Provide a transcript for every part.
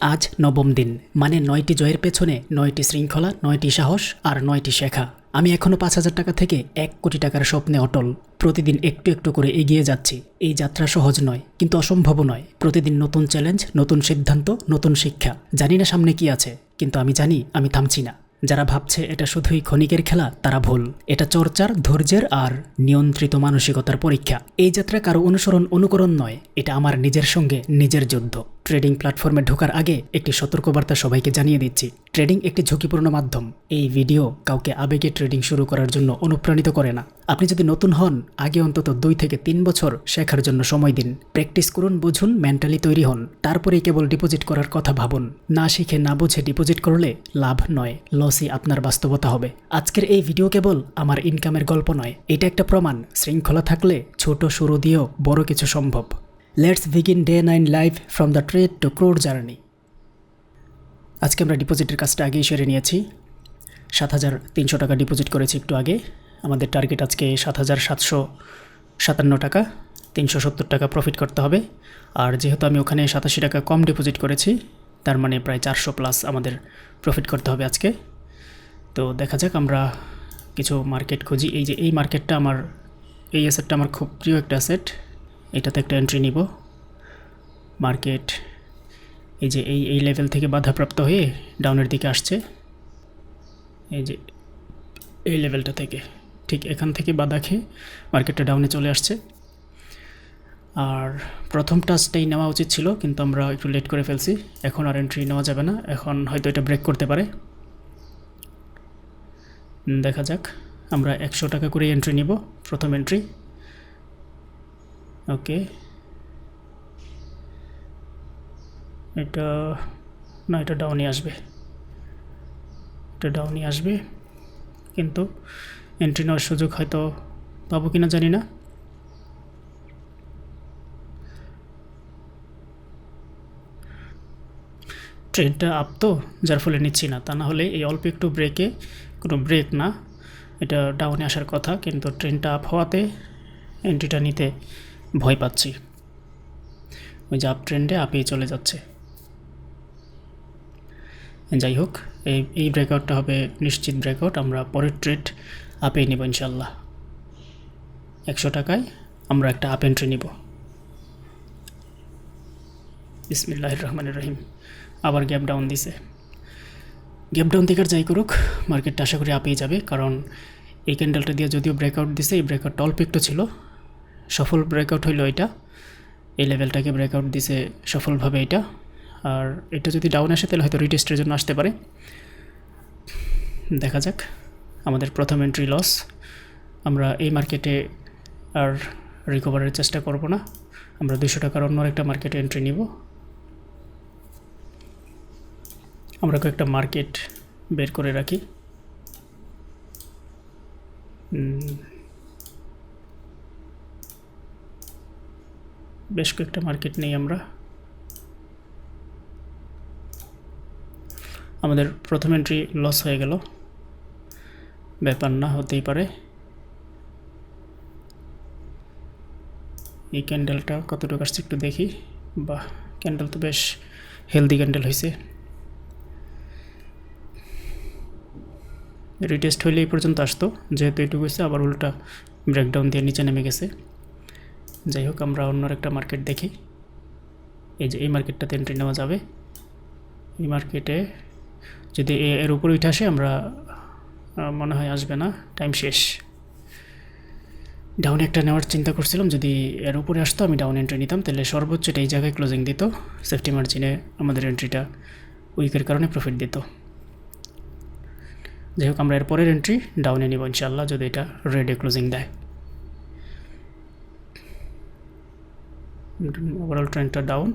আজ নবম দিন। মানে নয়টি জয়ের পেছনে নয়টি শৃঙ্খলা, নয়টি সাহস আর নয়টি শেখা। আমি এখনও পাঁচ হাজার টাকা থেকে এক কোটি টাকার স্বপ্নে অটল। প্রতিদিন একটু একটু করে এগিয়ে যাচ্ছি। এই যাত্রা সহজ নয়, কিন্তু অসম্ভবও নয়। প্রতিদিন নতুন চ্যালেঞ্জ, নতুন সিদ্ধান্ত, নতুন শিক্ষা। জানি না সামনে কি আছে, কিন্তু আমি জানি আমি থামছি না। যারা ভাবছে এটা শুধুই ক্ষণিকের খেলা, তারা ভুল। এটা চর্চার, ধৈর্যের আর নিয়ন্ত্রিত মানসিকতার পরীক্ষা। এই যাত্রা কারও অনুসরণ, অনুকরণ নয়। এটা আমার নিজের সঙ্গে, নিজের যুদ্ধ। ট্রেডিং প্ল্যাটফর্মে ঢোকার আগে একটি সতর্কবার্তা সবাইকে জানিয়ে দিচ্ছি। ট্রেডিং একটি ঝুঁকিপূর্ণ মাধ্যম। এই ভিডিও কাউকে আবেগে ট্রেডিং শুরু করার জন্য অনুপ্রাণিত করে না। আপনি যদি নতুন হন, আগে অন্তত দুই থেকে তিন বছর শেখার জন্য সময় দিন। প্র্যাকটিস করুন, বুঝুন, মেন্টালি তৈরি হন। তারপরেই কেবল ডিপোজিট করার কথা ভাবুন। না শিখে, না বুঝে ডিপোজিট করলে লাভ নয়, লসই আপনার বাস্তবতা হবে। আজকের এই ভিডিও কেবল আমার ইনকামের গল্প নয়। এটা একটা প্রমাণ। শৃঙ্খলা থাকলে ছোট শুরু দিয়েও বড় কিছু সম্ভব। Let's begin day nine life from the trade to crore journey আজকে আমরা ডিপোজিটের কাজটা আগেই সেরে নিয়েছি। সাত হাজার তিনশো টাকা ডিপোজিট করেছি একটু আগে। আমাদের টার্গেট আজকে সাত হাজার সাতশো সাতান্ন টাকা, তিনশো সত্তর টাকা প্রফিট করতে হবে। আর যেহেতু আমি ওখানে সাতাশি টাকা কম ডিপোজিট করেছি, তার মানে প্রায় চারশো প্লাস আমাদের প্রফিট করতে হবে আজকে। তো দেখা যাক আমরা কিছু মার্কেট খুঁজি। এই যে এই মার্কেটটা আমার, এই অ্যাসেটটা আমার খুব প্রিয় একটা অ্যাসেট এটাতে একটা এন্ট্রি নিব। মার্কেট এই যে এই এই লেভেল থেকে বাধাপ্রাপ্ত হয়ে ডাউনের দিকে আসছে। এই যে এই লেভেলটা থেকে, ঠিক এখান থেকে বাধা খেয়ে মার্কেটটা ডাউনে চলে আসছে। আর প্রথম টাচটাই নেওয়া উচিত ছিল, কিন্তু আমরা একটু লেট করে ফেলছি। এখন আর এন্ট্রি নেওয়া যাবে না, এখন হয়তো এটা ব্রেক করতে পারে। দেখা যাক, আমরা একশো টাকা করে এন্ট্রি নিব, প্রথম এন্ট্রি ওকে এটা, না, এটা ডাউনই আসবে। এটা ডাউনই আসবে, কিন্তু এন্ট্রি নেওয়ার সুযোগ হয়তো পাবো কিনা জানি না। ট্রেনটা আপ তো, যার ফলে নিচ্ছি না। তা না হলে এই অল্প একটু ব্রেকে কোনো ব্রেক না। এটা ডাউনে আসার কথা, কিন্তু ট্রেনটা আপ হওয়াতে এন্ট্রিটা নিতে ভয় পাচ্ছি। ওই যে আপ ট্রেন্ডে আপেই চলে যাচ্ছে। যাই হোক, এই এই ব্রেকআউটটা হবে নিশ্চিত ব্রেকআউট আমরা পরের ট্রেড আপেই নেব ইনশাল্লাহ একশো টাকায় আমরা একটা আপ এন্ট্রি নিব। বিসমিল্লাহ রহমান রহিম। আবার গ্যাপ ডাউন দিছে। গ্যাপ ডাউন থেকে যাই করুক মার্কেটটা আশা করি আপেই যাবে, কারণ এই ক্যান্ডেলটা দিয়ে যদিও ব্রেকআউট দিছে, এই ব্রেকআউটটা অল্প একটু ছিল। সফল ব্রেকআউট হইল এটা। এই লেভেলটাকে ব্রেকআউট দিছে সফলভাবে এটা। আর এটা যদি ডাউন আসে, তাহলে হয়তো রিটেস্টের জন্য আসতে পারে। দেখা যাক। আমাদের প্রথম এন্ট্রি লস আমরা এই মার্কেটে আর রিকভারের চেষ্টা করব না। আমরা দুশো টাকার অন্য একটা মার্কেটে এন্ট্রি নিব। আমরা কয়েকটা মার্কেট বের করে রাখি। বেশ কয়েকটা মার্কেট নেই আমরা। আমাদের প্রথম এন্ট্রি লস হয়ে গেল। ব্যাপার না হতেই পারে। এই ক্যান্ডেলটা কতটুকু আসছে একটু দেখি। বাহ ক্যান্ডেল তো বেশ হেলদি ক্যান্ডেল হয়েছে রিটেস্ট হইলে এই পর্যন্ত আসতো। যেহেতু এটুকু হয়েছে আবার উল্টা ব্রেকডাউন দিয়ে নিচে নেমে গেছে। যাই হোক, আমরা অন্য একটা মার্কেট দেখি। এই যে, এই মার্কেটটাতে এন্ট্রি নেওয়া যাবে। এই মার্কেটে যদি এর উপরে উঠে আসে, আমরা মনে হয় আসবে না। টাইম শেষ। ডাউন একটা নেওয়ার চিন্তা করছিলাম, যদি এর উপরে আসতো, আমি ডাউন এন্ট্রি নিতাম। তাহলে সর্বোচ্চ এটা এই জায়গায় ক্লোজিং দিত। সেফটি মার্জিনে আমাদের এন্ট্রিটা উইকের কারণে প্রফিট দিত। যাই হোক, আমরা এরপরের এন্ট্রি ডাউনে নিব ইনশাল্লাহ যদি এটা রেডে ক্লোজিং দেয়। ওভারঅল ট্রেন্ডটা ডাউন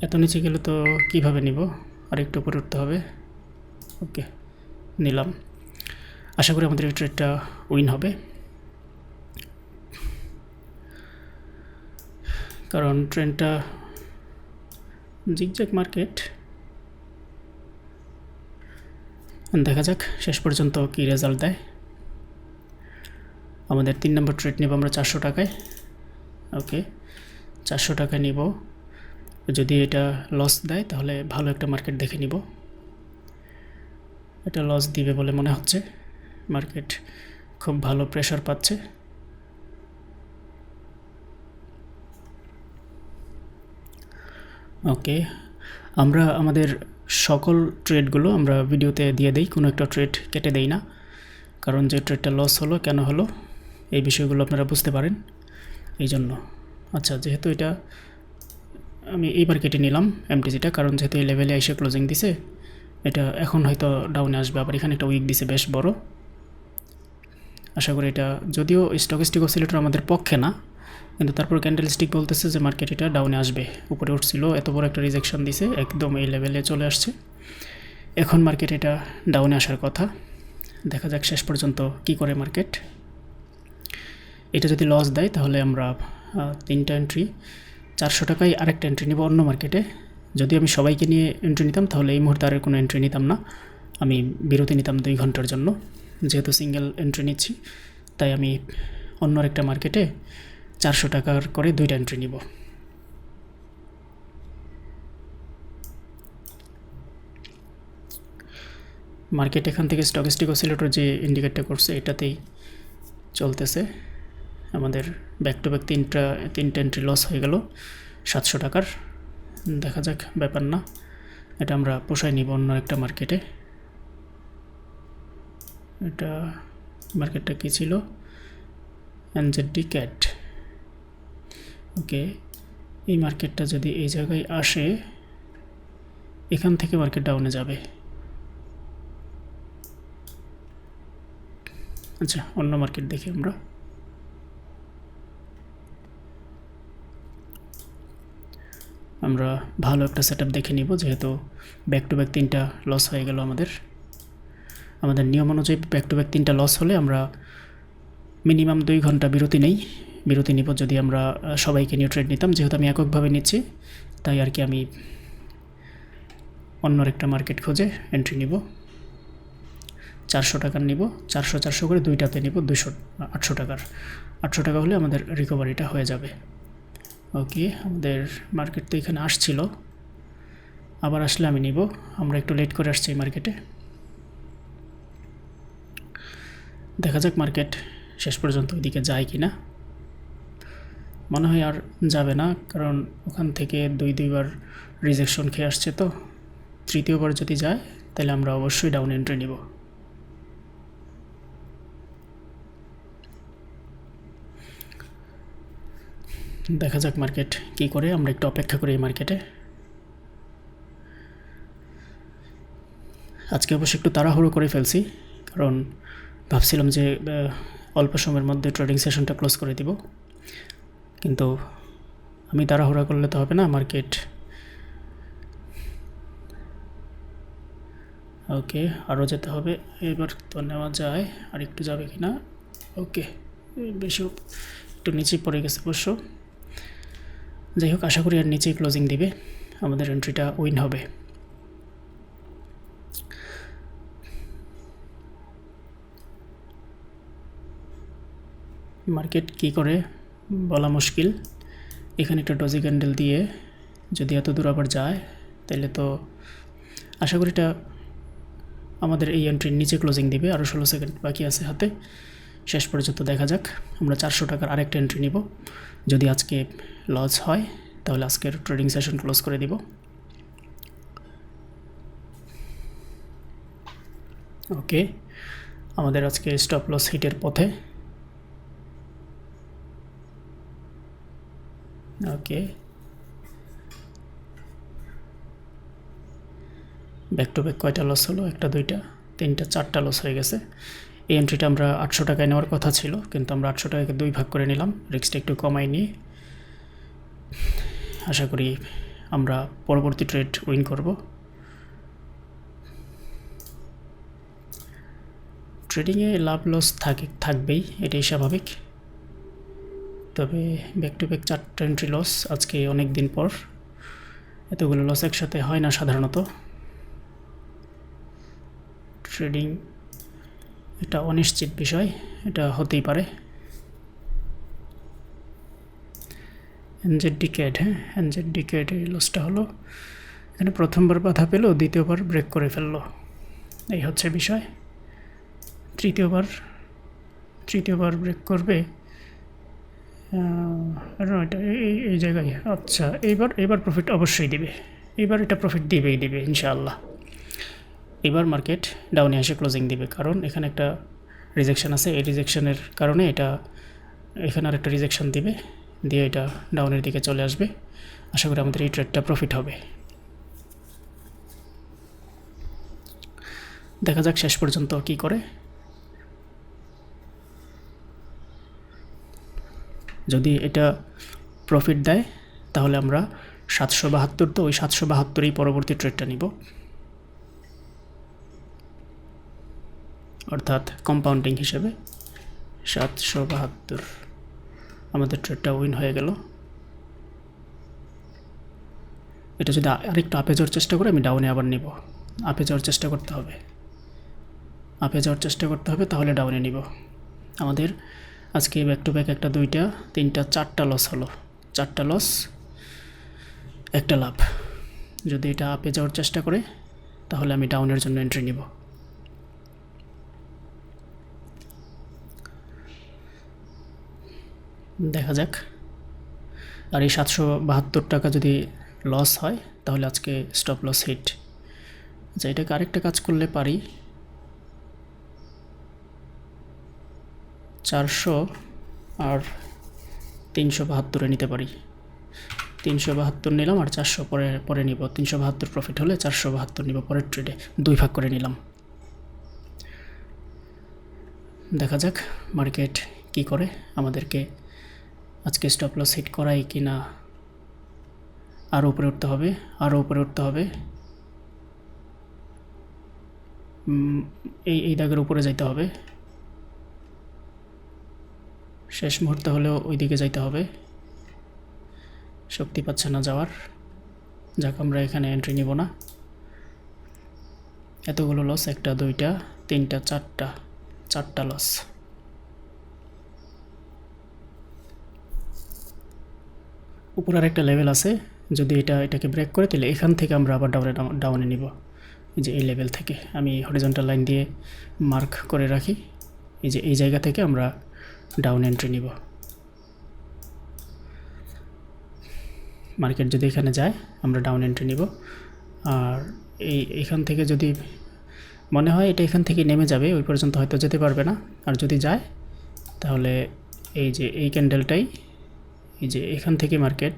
এত নিচে গেলে তো কীভাবে নিব? আর একটু উপরে উঠতে হবে। ওকে নিলাম। আশা করি আমাদের এই ট্রেডটা উইন হবে। কারণ ট্রেনটা জিগজ্যাগ মার্কেট দেখা যাক, শেষ পর্যন্ত কী রেজাল্ট দেয়। আমাদের তিন নম্বর ট্রেড নেব আমরা চারশো টাকায়। ওকে চারশো টাকায় নিব। যদি এটা লস দেয়, তাহলে ভালো একটা মার্কেট দেখে নিব। এটা লস দিবে বলে মনে হচ্ছে। মার্কেট খুব ভালো প্রেশার পাচ্ছে। ওকে আমরা আমাদের সকল ট্রেডগুলো আমরা ভিডিওতে দিয়ে দেই, কোনো একটা ট্রেড কেটে দেই না। কারণ যে ট্রেডটা লস হলো, কেন হলো, এই বিষয়গুলো আপনারা বুঝতে পারেন। এই জন্য। আচ্ছা যেহেতু এটা আমি এইবার কেটে নিলাম এমটিজিটা কারণ যেহেতু এই লেভেলে এসে ক্লোজিং দিছে, এটা এখন হয়তো ডাউনে আসবে, আবার এখানে একটা উইক দিছে, বেশ বড়। আশা করি এটা, যদিও স্টকিস্টিক অসিলেটর আমাদের পক্ষে না, কিন্তু তারপর ক্যান্ডেলস্টিক বলতেছে যে মার্কেট এটা ডাউনে আসবে, উপরে উঠছিল, এত বড় একটা রিজেকশন দিছে, একদম এই লেভেলে চলে আসছে। এখন মার্কেট এটা ডাউনে আসার কথা। দেখা যাক শেষ পর্যন্ত কি করে মার্কেট এটা যদি লস দেয়, তাহলে আমরা তিনটা এন্ট্রি চারশো টাকায় আরেকটা এন্ট্রি নেব অন্য মার্কেটে যদি আমি সবাইকে নিয়ে এন্ট্রি নিতাম, তাহলে এই মুহূর্তে আর কোনো এন্ট্রি নিতাম না। আমি বিরতি নিতাম দুই ঘণ্টার জন্য। যেহেতু সিঙ্গেল এন্ট্রি নিচ্ছি, তাই আমি অন্য একটা মার্কেটে চারশো টাকার করে দুইটা এন্ট্রি নিব। মার্কেট এখান থেকে স্টকিস্টিক অসিলেটর যে ইন্ডিকেটটা করছে, এটাতেই চলতেছে। আমাদের ব্যাক টু ব্যাক তিনটা তিনটা এন্ট্রি লস হয়ে গেল। সাতশো টাকার। দেখা যাক, ব্যাপার না। এটা আমরা পোষায় নিব অন্য একটা মার্কেটে এটা মার্কেটটা কী ছিল? এনজেডি ক্যাট ওকে এই মার্কেটটা যদি এই জায়গায় আসে, এখান থেকে মার্কেট ডাউনে যাবে। আচ্ছা অন্য মার্কেট দেখি আমরা। আমরা ভালো একটা সেট দেখে নিব, যেহেতু ব্যাক টু ব্যাক তিনটা লস হয়ে গেল আমাদের। আমাদের নিয়ম অনুযায়ী ব্যাক টু ব্যাক তিনটা লস হলে আমরা মিনিমাম দুই ঘণ্টা বিরতি নেই। বিরতি নিব যদি আমরা সবাইকে নিয়ে ট্রেড নিতাম, যেহেতু আমি এককভাবে নিচ্ছি, তাই আর কি আমি অন্য একটা মার্কেট খুঁজে এন্ট্রি নিব। চারশো টাকার নিব, চারশো চারশো করে দুইটাতে নিব দুশো আটশো টাকার। আটশো টাকা হলে আমাদের রিকভারিটা হয়ে যাবে। ওকে, আমাদের মার্কেট তো এখানে আসছিল। আবার আসলে আমি নিব, আমরা একটু লেট করে আসছি মার্কেটে দেখা যাক মার্কেট শেষ পর্যন্ত ওইদিকে যায় কি না মনে হয় আর যাবে না, কারণ ওখান থেকে দুই, দুইবার রিজেকশন খেয়ে আসছে তো। তৃতীয়বার যদি যায়, তাহলে আমরা অবশ্যই ডাউন এন্ট্রি নিব। দেখা যাক মার্কেট কি করে। আমরা একটু অপেক্ষা করি এই মার্কেটে আজকে অবশ্য একটু তাড়াহুড়ো করে ফেলছি, কারণ ভাবছিলাম যে অল্প সময়ের মধ্যে ট্রেডিং সেশনটা ক্লোজ করে দিব। কিন্তু আমি তাড়াহুড়া করলে তো হবে না মার্কেট ওকে আরও যেতে হবে। এবার তো নেওয়া যায়। আর একটু যাবে কি না ওকে, বেশি, একটু নিচে পড়ে গেছে অবশ্য। যাই হোক, আশা করি আর নিচেই ক্লোজিং দিবে। আমাদের এন্ট্রিটা উইন হবে। মার্কেট কি করে? বলা মুশকিল। এখানে একটা ডজি ক্যান্ডেল দিয়ে যদি এত দূর আবার যায় তাহলে তো আশা করি এটা আমাদের এই এন্ট্রির নিচে ক্লোজিং দিবে। আরও ষোলো সেকেন্ড বাকি আছে হাতে। শেষ পর্যন্ত দেখা যাক। আমরা চারশো টাকার আরেকটা এন্ট্রি নিব। যদি আজকে লস হয়, তাহলে আজকের ট্রেডিং সেশন ক্লোজ করে দিব। ওকে। আমাদের আজকে স্টপ লস হিটের পথে। ওকে। ব্যাক টু ব্যাক কয়টা লস হলো? একটা, দুইটা, তিনটা, চারটা লস হয়ে গেছে। এই এন্ট্রিটা আমরা আটশো টাকায় নেওয়ার কথা ছিল, কিন্তু আমরা আটশো টাকাকে দুই ভাগ করে নিলাম। রিক্সটা একটু কমাই নিয়ে আশা করি আমরা পরবর্তী ট্রেড উইন করব। ট্রেডিংয়ে লাভ লস থাকে, থাকবেই, এটাই স্বাভাবিক। তবে ব্যাক টু ব্যাক চারটা এন্ট্রি লস আজকে অনেক দিন পর। এতগুলো লস একসাথে হয় না সাধারণত। ট্রেডিং এটা অনিশ্চিত বিষয়, এটা হতেই পারে। এনজেড ডিকেড হ্যাঁ? এনজেড ডিকেড এই লসটা হলো। এখানে প্রথমবার বাধা পেল, দ্বিতীয়বার ব্রেক করে ফেলল। এই হচ্ছে বিষয়। তৃতীয়বার তৃতীয়বার ব্রেক করবে এটা এই এই জায়গায়। আচ্ছা এইবার এবার প্রফিট অবশ্যই দিবে। এবার এটা প্রফিট দিবেই, দিবে, ইনশাআল্লাহ। এবার মার্কেট ডাউনে এসে ক্লোজিং দিবে। কারণ এখানে একটা রিজেকশন আছে। এই রিজেকশনের কারণে এটা, এখানে আর একটা রিজেকশন দিবে। দিয়ে এটা ডাউনের দিকে চলে আসবে। আশা করি আমাদের এই ট্রেডটা প্রফিট হবে। দেখা যাক শেষ পর্যন্ত কি করে। যদি এটা প্রফিট দেয়, তাহলে আমরা সাতশো বাহাত্তর, তো ওই সাতশো বাহাত্তরেই পরবর্তী ট্রেডটা নিব। অর্থাৎ কম্পাউন্ডিং হিসেবে সাতশো বাহাত্তর। আমাদের ট্রেডটা উইন হয়ে গেল। এটা যদি আরেকটু আপে যাওয়ার চেষ্টা করে, আমি ডাউনে আবার নিব। আপে যাওয়ার চেষ্টা করতে হবে। আপে যাওয়ার চেষ্টা করতে হবে, তাহলে ডাউনে নিব। আমাদের আজকে ব্যাক টু ব্যাক একটা, দুইটা, তিনটা, চারটা লস হলো। চারটা লস একটা লাভ। যদি এটা আপে যাওয়ার চেষ্টা করে, তাহলে আমি ডাউনের জন্য এন্ট্রি নিব। দেখা যাক। আর এই সাতশো বাহাত্তর টাকা যদি লস হয়, তাহলে আজকে স্টপ লস হিট আচ্ছা এটাকে আরেকটা কাজ করলে পারি। চারশো আর তিনশো বাহাত্তরে নিতে পারি। তিনশো বাহাত্তর নিলাম আর চারশো পরে পরে নিব। তিনশো বাহাত্তর প্রফিট হলে চারশো বাহাত্তর নিব পরের ট্রেডে দুই ভাগ করে নিলাম। দেখা যাক মার্কেট কি করে আমাদেরকে আজকে স্টপ লস হিট করাই কি না? আরও উপরে উঠতে হবে আরও উপরে উঠতে হবে। এই এই দাগের উপরে যাইতে হবে। শেষ মুহূর্তে হলেও ওই দিকে যাইতে হবে। শক্তি পাচ্ছে না যাওয়ার। যাক, আমরা এখানে এন্ট্রি নিব না। এতগুলো লস একটা, দুইটা, তিনটা, চারটা চারটা লস উপরে আর একটা লেভেল আছে। যদি এটা, এটাকে ব্রেক করে, তাহলে এখান থেকে আমরা আবার ডাউনে ডাউনে নিব। এই যে এই লেভেল থেকে। আমি হরিজন্টাল লাইন দিয়ে মার্ক করে রাখি। এই যে এই জায়গা থেকে আমরা ডাউন এন্ট্রি নিব। মার্কেট যদি এখানে যায়, আমরা ডাউন এন্ট্রি নিব। আর এই, এখান থেকে যদি মনে হয় এটা এখান থেকে নেমে যাবে, ওই পর্যন্ত হয়তো যেতে পারবে না। আর যদি যায়, তাহলে এই যে এই ক্যান্ডেলটাই এই যে এখান থেকে মার্কেট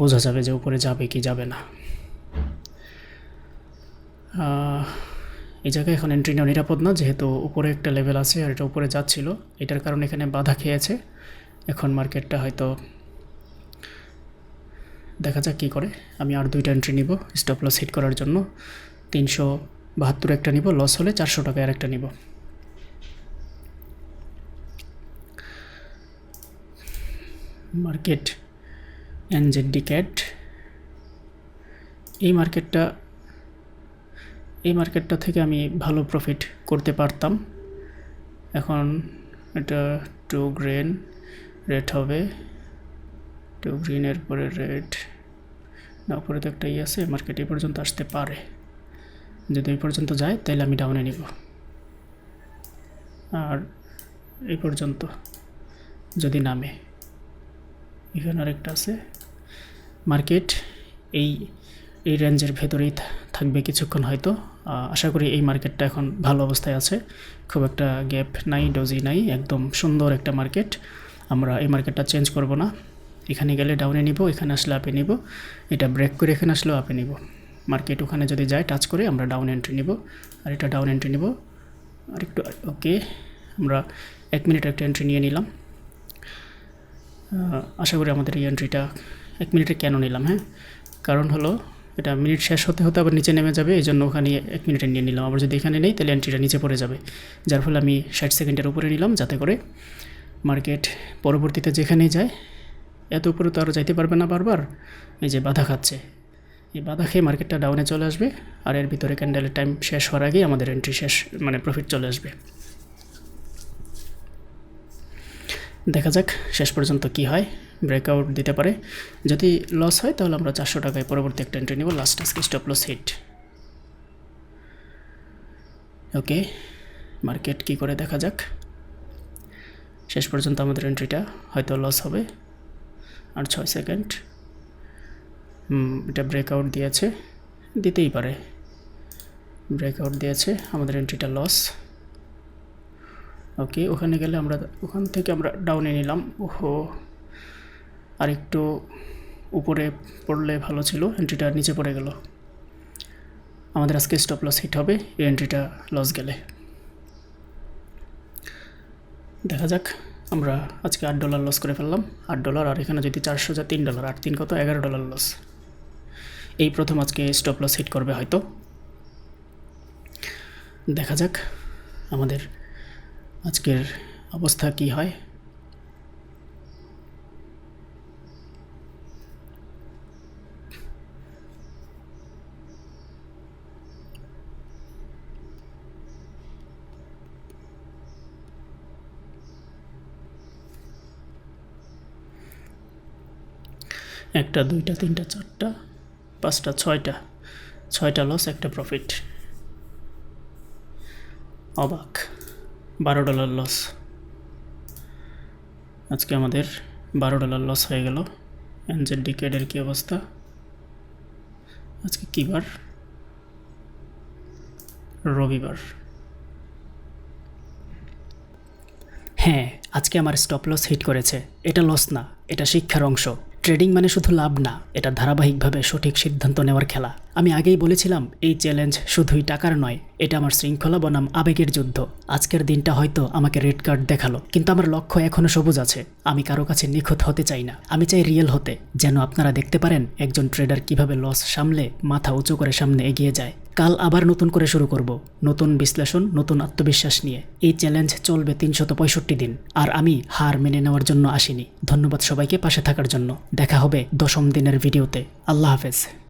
বোঝা যাবে যে উপরে যাবে কি যাবে না। এই জায়গায় এখন এন্ট্রি নেওয়া নিরাপদ না, যেহেতু উপরে একটা লেভেল আছে আর এটা উপরে যাচ্ছিল। এটার কারণে এখানে বাধা খেয়েছে। এখন মার্কেটটা হয়তো দেখা যাক কী করে। আমি আর দুইটা এন্ট্রি নিব স্টপ লস হিট করার জন্য। তিনশো বাহাত্তর একটা নিব লস হলে চারশো টাকায় আর একটা নিব। Market NZD CAD. এই মার্কেটটা এই মার্কেটটা থেকে আমি ভালো প্রফিট করতে পারতাম। এখন এটা টু গ্রেন রেট হবে। টু গ্রিনের পরে রেড না উপরে তো একটা ই আছে মার্কেট এই পর্যন্ত আসতে পারে। যদি এই পর্যন্ত যায় তাহলে আমি ডাউনে নিব। আর এই পর্যন্ত, যদি নামে। এখানে আরেকটা আছে। মার্কেট, এই এই রেঞ্জের ভেতরেই থাকবে কিছুক্ষণ হয়তো। আশা করি এই মার্কেটটা এখন ভালো অবস্থায় আছে। খুব একটা গ্যাপ নাই ডজি নাই, একদম সুন্দর একটা মার্কেট। আমরা এই মার্কেটটা চেঞ্জ করব না। এখানে গেলে ডাউনে নিব, এখানে আসলে আপে নিব। এটা ব্রেক করে এখানে আসলেও আপে নিব। মার্কেট ওখানে যদি যায় টাচ করে আমরা ডাউন এন্ট্রি নিব। আর এটা ডাউন এন্ট্রি নিব। আর একটু ওকে আমরা এক মিনিট একটা এন্ট্রি নিয়ে নিলাম। আশা করি আমাদের এই এন্ট্রিটা এক মিনিটে কেন নিলাম হ্যাঁ? কারণ হলো, এটা মিনিট শেষ হতে হতে আবার নিচে নেমে যাবে এই জন্য ওখানে এক মিনিটে নিয়ে নিলাম। আবার যদি এখানে নেই, তাহলে এন্ট্রিটা নিচে পড়ে যাবে। যার ফলে আমি ষাট সেকেন্ডের উপরে নিলাম, যাতে করে মার্কেট পরবর্তীতে যেখানেই যায়, এত উপরে তো আর যাইতে পারবে না বারবার, এই যে বাধা খাচ্ছে। এই বাধা খেয়ে মার্কেটটা ডাউনে চলে আসবে, আর এর ভিতরে ক্যান্ডেলের টাইম শেষ হওয়ার আগেই আমাদের এন্ট্রি শেষ মানে প্রফিট চলে আসবে। দেখা যাক শেষ পর্যন্ত কি হয় ব্রেকআউট দিতে পারে। যদি লস হয়, তাহলে আমরা চারশো টাকায় পরবর্তী একটা এন্ট্রি নেব লাস্ট আজকে stop loss hit okay market কি করে দেখা যাক। শেষ পর্যন্ত আমাদের এন্ট্রিটা হয়তো লস হবে। আর ছয় সেকেন্ড এটা ব্রেকআউট দিয়েছে। দিতেই পারে। ব্রেকআউট দিয়েছে, আমাদের এন্ট্রিটা লস ওকে, ওখানে গেলে আমরা ওখান থেকে আমরা ডাউনে নিলাম। ওহো। আর একটু উপরে পড়লে ভালো ছিল এন্ট্রিটা নিচে পড়ে গেল। আমাদের আজকে স্টপ লস হিট হবে, এই এন্ট্রিটা লস গেলে। দেখা যাক, আমরা আজকে আট ডলার লস করে ফেললাম। আট ডলার আর এখানে যদি চারশো যা তিন ডলার আট তিন কত? এগারো ডলার লস এই প্রথম আজকে স্টপ লস হিট করবে হয়তো। দেখা যাক, আমাদের আজকের অবস্থা কি হয়? একটা, দুইটা, তিনটা, চারটা, পাঁচটা, ছয়টা ছয়টা লস একটা প্রফিট অবাক। বারো ডলার লস আজকে আমাদের বারো ডলার লস হয়ে গেল। এনজেড ডিকেডের কী অবস্থা? আজকে কী বার রবিবার। হ্যাঁ আজকে আমার স্টপ লস হিট করেছে। এটা লস না, এটা শিক্ষার অংশ। ট্রেডিং মানে শুধু লাভ না, এটা ধারাবাহিকভাবে সঠিক সিদ্ধান্ত নেওয়ার খেলা। আমি আগেই বলেছিলাম, এই চ্যালেঞ্জ শুধুই টাকার নয়, এটা আমার শৃঙ্খলা বনাম আবেগের যুদ্ধ। আজকের দিনটা হয়তো আমাকে রেড কার্ড দেখাল, কিন্তু আমার লক্ষ্য এখনও সবুজ আছে। আমি কারও কাছে নিখুঁত হতে চাই না। আমি চাই রিয়েল হতে। যেন আপনারা দেখতে পারেন, একজন ট্রেডার কীভাবে লস সামলে, মাথা উঁচু করে সামনে এগিয়ে যায়। কাল আবার নতুন করে শুরু করব। নতুন বিশ্লেষণ, নতুন আত্মবিশ্বাস নিয়ে। এই চ্যালেঞ্জ চলবে তিনশত পঁয়ষট্টি দিন। আর আমি হার মেনে নেওয়ার জন্য আসিনি। ধন্যবাদ সবাইকে পাশে থাকার জন্য। দেখা হবে দশম দিনের ভিডিওতে আল্লাহ হাফেজ।